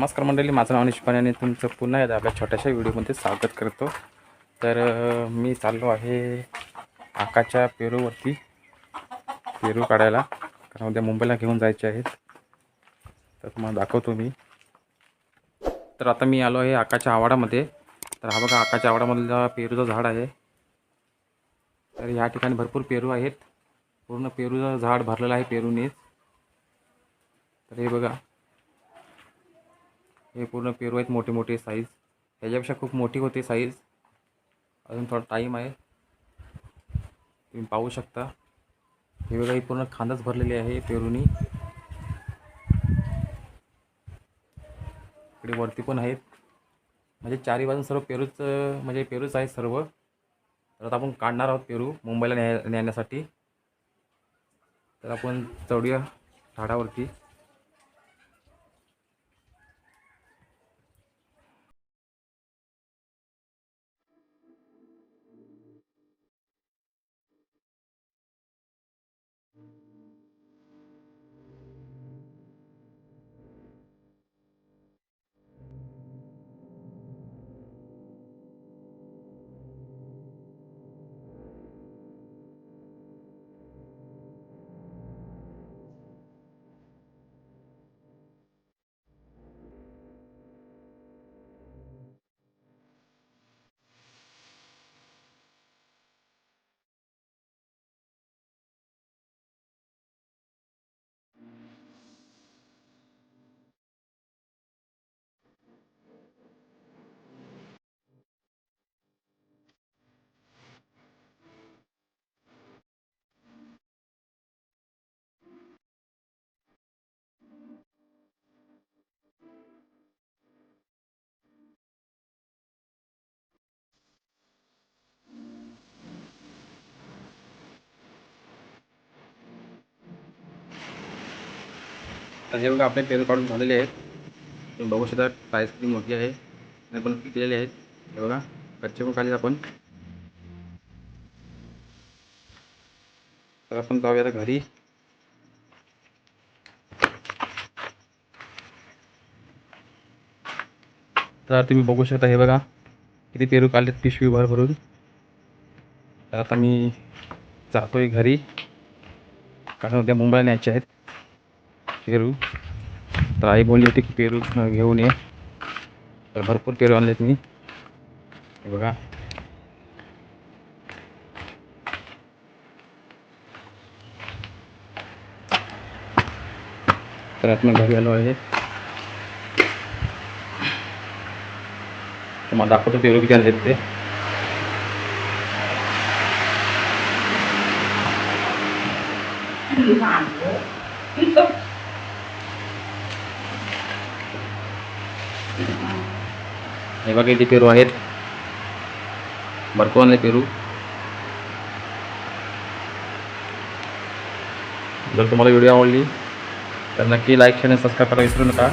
नमस्कार मंडळी माझं नाव निष्पाने आणि तुमचं पुन्हा एकदा आपल्या छोट्याशा व्हिडिओमध्ये स्वागत करतो. तर मी चाललो आहे आकाच्या पेरूवरती पेरू काढायला. कारण उद्या मुंबईला घेऊन जायचे आहेत. तर तुम्हाला दाखवतो मी. तर आता मी आलो आहे आकाच्या आवाडामध्ये. तर हा बघा आकाच्या आवाडामधला पेरूचं झाड आहे. तर ह्या ठिकाणी भरपूर पेरू आहेत. पूर्ण पेरूचं झाड भरलेलं आहे पेरूनेच. तर हे बघा हे पूर्ण पेरू आहेत मोठे मोठे साईज ह्याच्यापेक्षा खूप मोठी होते साईज अजून थोडा टाईम आहे. तुम्ही पाहू शकता. हे बघा ही पूर्ण खांदाच भरलेली आहे पेरूनी. इकडे वरती पण आहेत. म्हणजे चारी बाजून सर्व पेरूच म्हणजे पेरूच आहेत सर्व. तर आता आपण काढणार आहोत पेरू मुंबईला न्या नेण्यासाठी तर आपण चढूया झाडावरती. तर हे बघा आपले पेरू काढून झालेले आहेत. तुम्ही बघू शकता प्राईस किती मोठी आहे. आणि पण पिकलेले आहेत. हे बघा कच्चे पण खाली आपण. तर आपण जाऊया आता घरी. तर तुम्ही बघू शकता हे बघा किती पेरू काढलेत पिशवी भर भरून. तर आता मी जातोय घरी. कारण उद्या मुंबईला न्यायचे आहेत. पेरू. तर आई बोलली होती की पेरू घेऊन ये. तर भरपूर पेरू आणलेत मी. हे बघा. तर आता घरी आलो आहे. तुम्हाला दाखवतो पेरू किती आणलेत ते. हे बघा इथे पेरू आहेत. भरपूर आणले पेरू. जर तुम्हाला व्हिडिओ आवडली तर नक्की लाईक शेअर आणि सबस्क्राईब करायला विसरू नका.